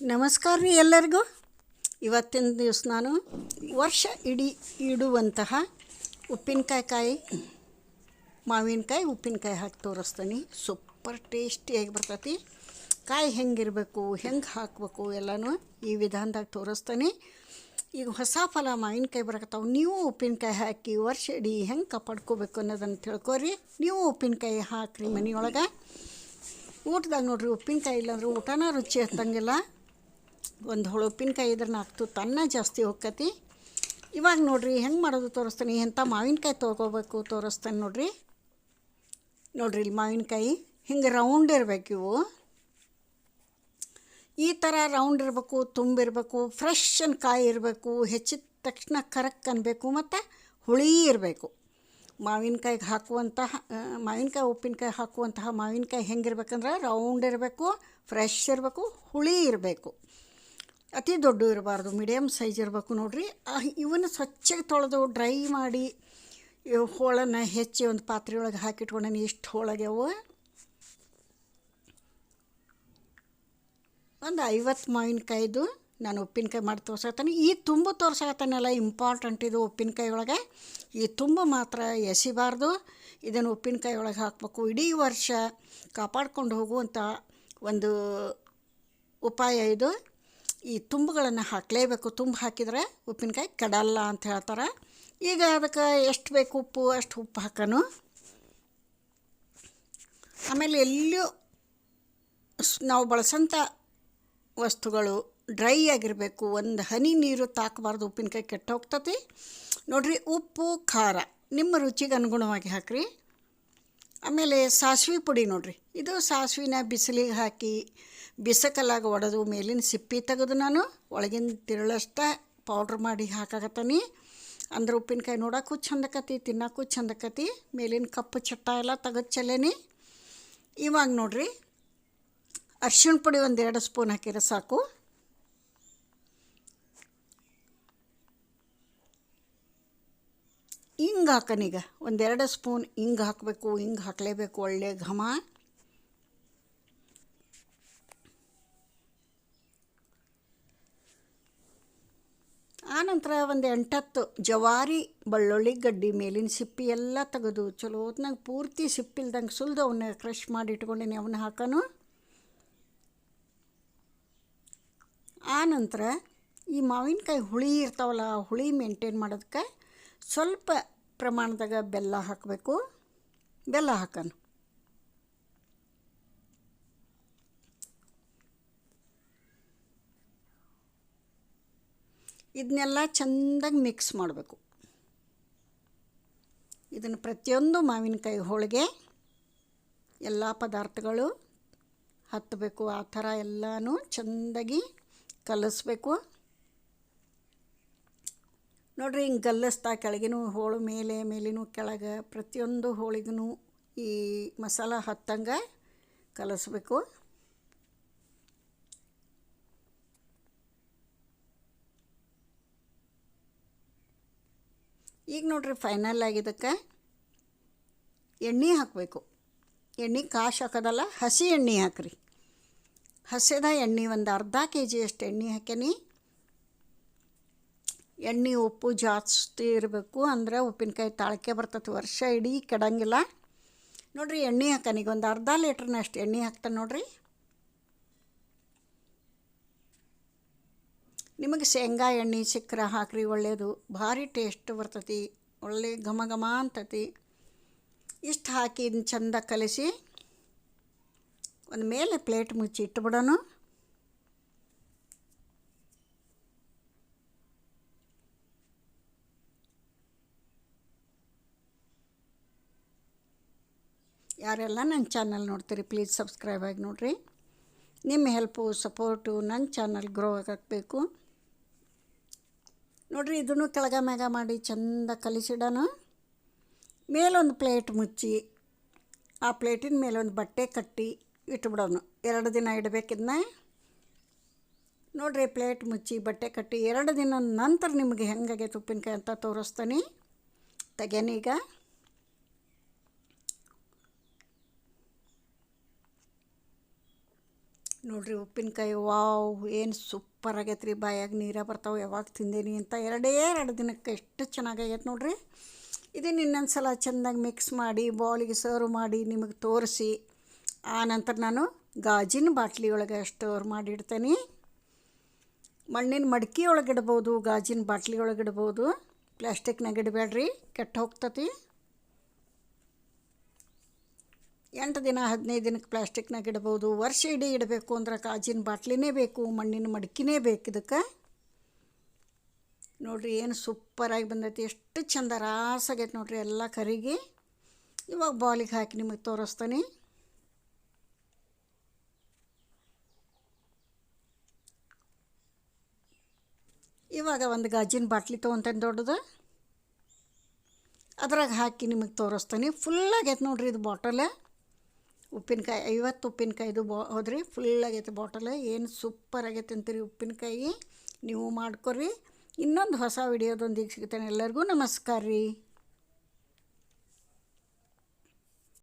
ನಮಸ್ಕಾರ ರೀ ಎಲ್ಲರಿಗೂ. ಇವತ್ತಿನ ದಿವಸ ನಾನು ವರ್ಷ ಇಡೀ ಇಡುವಂತಹ ಉಪ್ಪಿನಕಾಯಿ ಕಾಯಿ, ಮಾವಿನಕಾಯಿ ಉಪ್ಪಿನಕಾಯಿ ಹಾಕಿ ತೋರಿಸ್ತೀನಿ. ಸೂಪರ್ ಟೇಸ್ಟಿಯಾಗಿ ಬರ್ತೈತಿ. ಕಾಯಿ ಹೆಂಗಿರಬೇಕು, ಹೆಂಗೆ ಹಾಕಬೇಕು ಎಲ್ಲನೂ ಈ ವಿಧಾನದಾಗ ತೋರಿಸ್ತೀನಿ. ಈಗ ಹೊಸ ಫಲ ಮಾವಿನಕಾಯಿ ಬರಕತ್ತಾವೆ. ನೀವು ಉಪ್ಪಿನಕಾಯಿ ಹಾಕಿ ವರ್ಷ ಇಡೀ ಹೆಂಗೆ ಕಾಪಾಡ್ಕೋಬೇಕು ಅನ್ನೋದನ್ನು ತಿಳ್ಕೊರಿ. ನೀವು ಉಪ್ಪಿನಕಾಯಿ ಹಾಕಿರಿ ಮನೆಯೊಳಗೆ. ಊಟದಾಗ ನೋಡ್ರಿ ಉಪ್ಪಿನಕಾಯಿ ಇಲ್ಲಾಂದ್ರೆ ಊಟನ ರುಚಿ ಹತ್ತಂಗಿಲ್ಲ ಒಂದು ಹೊಳು ಉಪ್ಪಿನಕಾಯಿ ಇದ್ರೆ ನಾಲ್ಕು ತನ್ನ ಜಾಸ್ತಿ ಹೊಕ್ಕತಿ ಇವಾಗ ನೋಡ್ರಿ ಹೆಂಗೆ ಮಾಡೋದು ತೋರಿಸ್ತೀನಿ. ಎಂಥ ಮಾವಿನಕಾಯಿ ತೊಗೋಬೇಕು ತೋರಿಸ್ತಾನೆ ನೋಡ್ರಿ. ನೋಡ್ರಿ ಇಲ್ಲಿ ಮಾವಿನಕಾಯಿ ಹಿಂಗೆ ರೌಂಡ್ ಇರಬೇಕು ಇವು. ಈ ಥರ ರೌಂಡ್ ಇರಬೇಕು ತುಂಬಿರಬೇಕು ಫ್ರೆಶ್ ಅನ್ ಕಾಯಿ ಇರಬೇಕು, ಹೆಚ್ಚಿದ ತಕ್ಷಣ ಕರಕ್ ಅನ್ಬೇಕು, ಮತ್ತು ಹುಳಿ ಇರಬೇಕು. ಮಾವಿನಕಾಯಿಗೆ ಹಾಕುವಂತಹ ಮಾವಿನಕಾಯಿ ಉಪ್ಪಿನಕಾಯಿ ಹಾಕುವಂತಹ ಮಾವಿನಕಾಯಿ ಹೆಂಗಿರ್ಬೇಕಂದ್ರೆ ರೌಂಡ್ ಇರಬೇಕು, ಫ್ರೆಶ್ ಇರಬೇಕು, ಹುಳಿ ಇರಬೇಕು. ಅತಿ ದೊಡ್ಡ ಇರಬಾರ್ದು ಮೀಡಿಯಮ್ ಸೈಜ್ ಇರಬೇಕು ನೋಡ್ರಿ. ಇವನ್ನ ಸ್ವಚ್ಛಗೆ ತೊಳೆದು ಡ್ರೈ ಮಾಡಿ ಹೋಳನ್ನು ಹೆಚ್ಚಿ ಒಂದು ಪಾತ್ರೆ ಒಳಗೆ ಎಷ್ಟು ಹೋಳಾಗ್ಯಾವು ಒಂದು ಐವತ್ತು ಮಾವಿನಕಾಯ್ದು ನಾನು ಉಪ್ಪಿನಕಾಯಿ ಮಾಡಿ ತೋರ್ಸಕತ್ತಾನೆ. ಈ ತುಂಬ ತೋರ್ಸಕತ್ತಾನಲ್ಲ ಇಂಪಾರ್ಟೆಂಟ್ ಇದು ಉಪ್ಪಿನಕಾಯಿ ಒಳಗೆ. ಈ ತುಂಬ ಮಾತ್ರ ಎಸಿಬಾರ್ದು. ಇದನ್ನು ಉಪ್ಪಿನಕಾಯಿ ಒಳಗೆ ಹಾಕಬೇಕು. ಇಡೀ ವರ್ಷ ಕಾಪಾಡ್ಕೊಂಡು ಹೋಗುವಂಥ ಒಂದು ಉಪಾಯ ಇದು. ಈ ತುಂಬುಗಳನ್ನು ಹಾಕಲೇಬೇಕು. ತುಂಬು ಹಾಕಿದರೆ ಉಪ್ಪಿನಕಾಯಿ ಕಡಲ್ಲ ಅಂತ ಹೇಳ್ತಾರೆ. ಈಗ ಅದಕ್ಕೆ ಎಷ್ಟು ಬೇಕು ಉಪ್ಪು, ಅಷ್ಟು ಉಪ್ಪು ಹಾಕೋನು. ಆಮೇಲೆ ಎಲ್ಲೂ ನಾವು ಬಳಸಂಥ ವಸ್ತುಗಳು ಡ್ರೈ ಆಗಿರಬೇಕು. ಒಂದು ಹನಿ ನೀರು ತಾಕಬಾರ್ದು ಉಪ್ಪಿನಕಾಯಿ ಕೆಟ್ಟ ಹೋಗ್ತತಿ. ನೋಡಿರಿ, ಉಪ್ಪು, ಖಾರ, ನಿಮ್ಮ ರುಚಿಗೆ ಅನುಗುಣವಾಗಿ ಹಾಕಿರಿ. ಆಮೇಲೆ ಸಾಸಿವೆ ಪುಡಿ ನೋಡ್ರಿ. ಇದು ಸಾಸಿವಿನ ಬಿಸಿಲಿಗೆ ಹಾಕಿ ಬಿಸಕಲಾಗ ಒಡೆದು ಮೇಲಿನ ಸಿಪ್ಪಿ ತೆಗೆದು ನಾನು ಒಳಗಿನ ತಿರುಳಷ್ಟ ಪೌಡ್ರ್ ಮಾಡಿ ಹಾಕಾಕತ್ತೀನಿ. ಅಂದ್ರೆ ಉಪ್ಪಿನಕಾಯಿ ನೋಡೋಕ್ಕೂ ಚಂದಕತಿ ತಿನ್ನೋಕ್ಕೂ ಚಂದಕತಿ ಮೇಲಿನ ಕಪ್ಪು ಚಟ್ಟ ಎಲ್ಲ ತೆಗೆದು ಚೆಲ್ಲೇನಿ. ಇವಾಗ ನೋಡ್ರಿ, ಅರ್ಶಿಣ ಪುಡಿ ಒಂದು ಎರಡು ಸ್ಪೂನ್ ಹಾಕಿದ್ರೆ ಸಾಕು. ಹಿಂಗೆ ಹಾಕನೀಗ. ಒಂದೆರಡು ಸ್ಪೂನ್ ಹಿಂಗೆ ಹಾಕಬೇಕು ಹಿಂಗೆ ಹಾಕಲೇಬೇಕು ಒಳ್ಳೆ ಘಮ. ಆನಂತರ ಒಂದು ಎಂಟತ್ತು ಜವಾರಿ, ಬೆಳ್ಳುಳ್ಳಿ, ಗಡ್ಡಿ, ಮೇಲಿನ ಸಿಪ್ಪಿ ಎಲ್ಲ ತೆಗೆದು ಚಲೋ ಹೊತ್ನಾಗ ಪೂರ್ತಿ ಸಿಪ್ಪಿಲ್ದಂಗೆ ಸುಲಿದು ಅವನ್ನ ಕ್ರಷ್ ಮಾಡಿ ಇಟ್ಕೊಂಡಿನಿ ಅವನ್ನ ಹಾಕೋನು. ಆನಂತರ ಈ ಮಾವಿನಕಾಯಿ ಹುಳಿ ಇರ್ತಾವಲ್ಲ, ಆ ಹುಳಿ ಮೇಂಟೈನ್ ಮಾಡೋದಕ್ಕೆ ಸ್ವಲ್ಪ ಪ್ರಮಾಣದಾಗ ಬೆಲ್ಲ ಹಾಕಬೇಕು. ಬೆಲ್ಲ ಹಾಕೋಣ ಇದನ್ನೆಲ್ಲ ಚೆಂದಾಗಿ ಮಿಕ್ಸ್ ಮಾಡಬೇಕು. ಇದನ್ನು ಪ್ರತಿಯೊಂದು ಮಾವಿನಕಾಯಿ ಹೋಳಿಗೆ, ಎಲ್ಲ ಪದಾರ್ಥಗಳು ಹತ್ತಬೇಕು. ಆ ಥರ ಎಲ್ಲನೂ ಚೆಂದಾಗಿ ಕಲಿಸ್ಬೇಕು. ನೋಡ್ರಿ ಹಿಂಗೆ ಗಲ್ಲಿಸ್ತಾ ಕೆಳಗಿನೂ ಹೋಳು ಮೇಲೆ ಮೇಲಿನೂ ಕೆಳಗೆ ಪ್ರತಿಯೊಂದು ಹೋಳಿಗೂ ಈ ಮಸಾಲ ಹತ್ತಂಗೆ ಕಲಿಸ್ಬೇಕು. ಈಗ ನೋಡ್ರಿ ಫೈನಲ್ ಆಗಿದ್ದಕ್ಕೆ ಎಣ್ಣೆ ಹಾಕಬೇಕು. ಎಣ್ಣೆ ಕಾಶ್ ಹಾಕೋದಲ್ಲ, ಹಸಿ ಎಣ್ಣೆ ಹಾಕ್ರಿ. ಹಸಿದ ಎಣ್ಣೆ ಒಂದು ಅರ್ಧ ಕೆ ಜಿ ಅಷ್ಟು ಎಣ್ಣೆ ಹಾಕ್ಯಾನಿ. ಎಣ್ಣೆ ಉಪ್ಪು ಜಾಸ್ತಿ ಇರಬೇಕು, ಅಂದ್ರೆ ಉಪ್ಪಿನಕಾಯಿ ತಾಳಕೆ ಬರ್ತೈತಿ, ವರ್ಷ ಇಡೀ ಕೆಡಂಗಿಲ್ಲ. ನೋಡ್ರಿ ಎಣ್ಣೆ ಹಾಕನಿಗೆ ಒಂದು ಅರ್ಧ ಲೀಟ್ರ್ನಷ್ಟು ಎಣ್ಣೆ ಹಾಕ್ತಾನೆ ನೋಡ್ರಿ. ನಿಮಗೆ ಶೇಂಗಾ ಎಣ್ಣೆ ಸಿಕ್ಕರೆ ಹಾಕ್ರಿ ಒಳ್ಳೆಯದು ಭಾರಿ ಟೇಸ್ಟ್ ಬರ್ತತಿ, ಒಳ್ಳೆ ಘಮ ಘಮ ಅಂತತಿ. ಇಷ್ಟು ಹಾಕಿ ಚಂದ ಕಲಿಸಿ, ಒಂದು ಮೇಲೆ ಪ್ಲೇಟ್ ಮುಚ್ಚಿ ಇಟ್ಬಿಡೋಣ ಯಾರೆಲ್ಲ ನನ್ನ ಚಾನಲ್ ನೋಡ್ತೀರಿ, ಪ್ಲೀಸ್ ಸಬ್ಸ್ಕ್ರೈಬ್ ಆಗಿ ನೋಡಿರಿ. ನಿಮ್ಮ ಹೆಲ್ಪು, ಸಪೋರ್ಟು ನನ್ನ ಚಾನಲ್ ಗ್ರೋ ಆಗಬೇಕು. ನೋಡ್ರಿ ಇದನ್ನು ಕೆಳಗ ಮ್ಯಾಗ ಮಾಡಿ ಚಂದ ಕಲಿಸಿಡೋಣ. ಮೇಲೊಂದು ಪ್ಲೇಟ್ ಮುಚ್ಚಿ, ಆ ಪ್ಲೇಟಿನ ಮೇಲೊಂದು ಬಟ್ಟೆ ಕಟ್ಟಿ ಇಟ್ಬಿಡೋನು ಎರಡು ದಿನ ಇಡಬೇಕಿದ್ನ ನೋಡಿರಿ ಪ್ಲೇಟ್ ಮುಚ್ಚಿ, ಬಟ್ಟೆ ಕಟ್ಟಿ ಎರಡು ದಿನ ನಂತರ ನಿಮಗೆ ಹೆಂಗಾಗೈತೆ ಉಪ್ಪಿನಕಾಯಿ ಅಂತ ತೋರಿಸ್ತೀನಿ. ತೆಗೆನೀಗ ನೋಡ್ರಿ ಉಪ್ಪಿನಕಾಯಿ, ವಾವ್, ಏನು ಸೂಪರ್ ಆಗೈತೆ ರೀ ಬಾಯಾಗ ನೀರ ಬರ್ತಾವೆ, ಯಾವಾಗ ತಿಂದೇನಿ ಅಂತ ಎರಡೇ ಎರಡು ದಿನಕ್ಕೆ ಎಷ್ಟು ಚೆನ್ನಾಗೈತೆ ನೋಡ್ರಿ. ಇದನ್ನು ಇನ್ನೊಂದು ಸಲ ಚೆಂದಾಗಿ ಮಿಕ್ಸ್ ಮಾಡಿ ಬೌಲಿಗೆ ಸರ್ವ್ ಮಾಡಿ ನಿಮಗೆ ತೋರಿಸಿ. ಆ ನಂತರ ನಾನು ಗಾಜಿನ ಬಾಟ್ಲಿ ಒಳಗೆ ಸ್ಟೋರ್ ಮಾಡಿಡ್ತೇನೆ. ಮಣ್ಣಿನ ಮಡ್ಕಿ ಒಳಗೆ ಇಡ್ಬೋದು ಗಾಜಿನ ಬಾಟ್ಲಿ ಒಳಗೆ ಇಡ್ಬೋದು ಪ್ಲಾಸ್ಟಿಕ್ನಾಗ ಇಡಬೇಡ್ರಿ, ಕೆಟ್ಟ ಹೋಗ್ತತಿ. ಎಂಟು ದಿನ, ಹದಿನೈದು ದಿನಕ್ಕೆ ಪ್ಲಾಸ್ಟಿಕ್ನಾಗ ಇಡ್ಬೋದು. ವರ್ಷ ಇಡೀ ಇಡಬೇಕು ಅಂದ್ರೆ ಗಾಜಿನ ಬಾಟ್ಲಿನೇ ಬೇಕು, ಮಣ್ಣಿನ ಮಡಕಿನೇ ಬೇಕು ಇದಕ್ಕೆ. ನೋಡಿರಿ, ಏನು ಸೂಪರಾಗಿ ಬಂದೈತಿ. ಎಷ್ಟು ಚಂದ ರಾಸಾಗೈತೆ ನೋಡಿರಿ ಎಲ್ಲ ಕರಿಗೆ. ಇವಾಗ ಬಾಲಿಗೆ ಹಾಕಿ ನಿಮಗೆ ತೋರಿಸ್ತಾನೆ. ಇವಾಗ ಒಂದು ಗಾಜಿನ ಬಾಟ್ಲಿ ತೊಗೊತೇನೆ ದೊಡ್ಡದು. ಅದ್ರಾಗ ಹಾಕಿ ನಿಮಗೆ ತೋರಿಸ್ತಾನೆ. ಫುಲ್ ಆಗೈತೆ ನೋಡ್ರಿ ಇದು ಬಾಟಲ್. ಉಪ್ಪಿನಕಾಯಿ, ಐವತ್ತು ಉಪ್ಪಿನಕಾಯಿದು ಬಾ, ಹೋದ್ರಿ ಫುಲ್ ಆಗೈತೆ ಬಾಟಲ್ ಏನು ಸೂಪರ್ ಆಗೈತೆ ಅಂತೀರಿ ಉಪ್ಪಿನಕಾಯಿ? ನೀವು ಮಾಡ್ಕೊರಿ. ಇನ್ನೊಂದು ಹೊಸ ವಿಡಿಯೋದೊಂದಿಗೆ ಸಿಗ್ತೇನೆ ಎಲ್ಲರಿಗೂ. ನಮಸ್ಕಾರ ರೀ.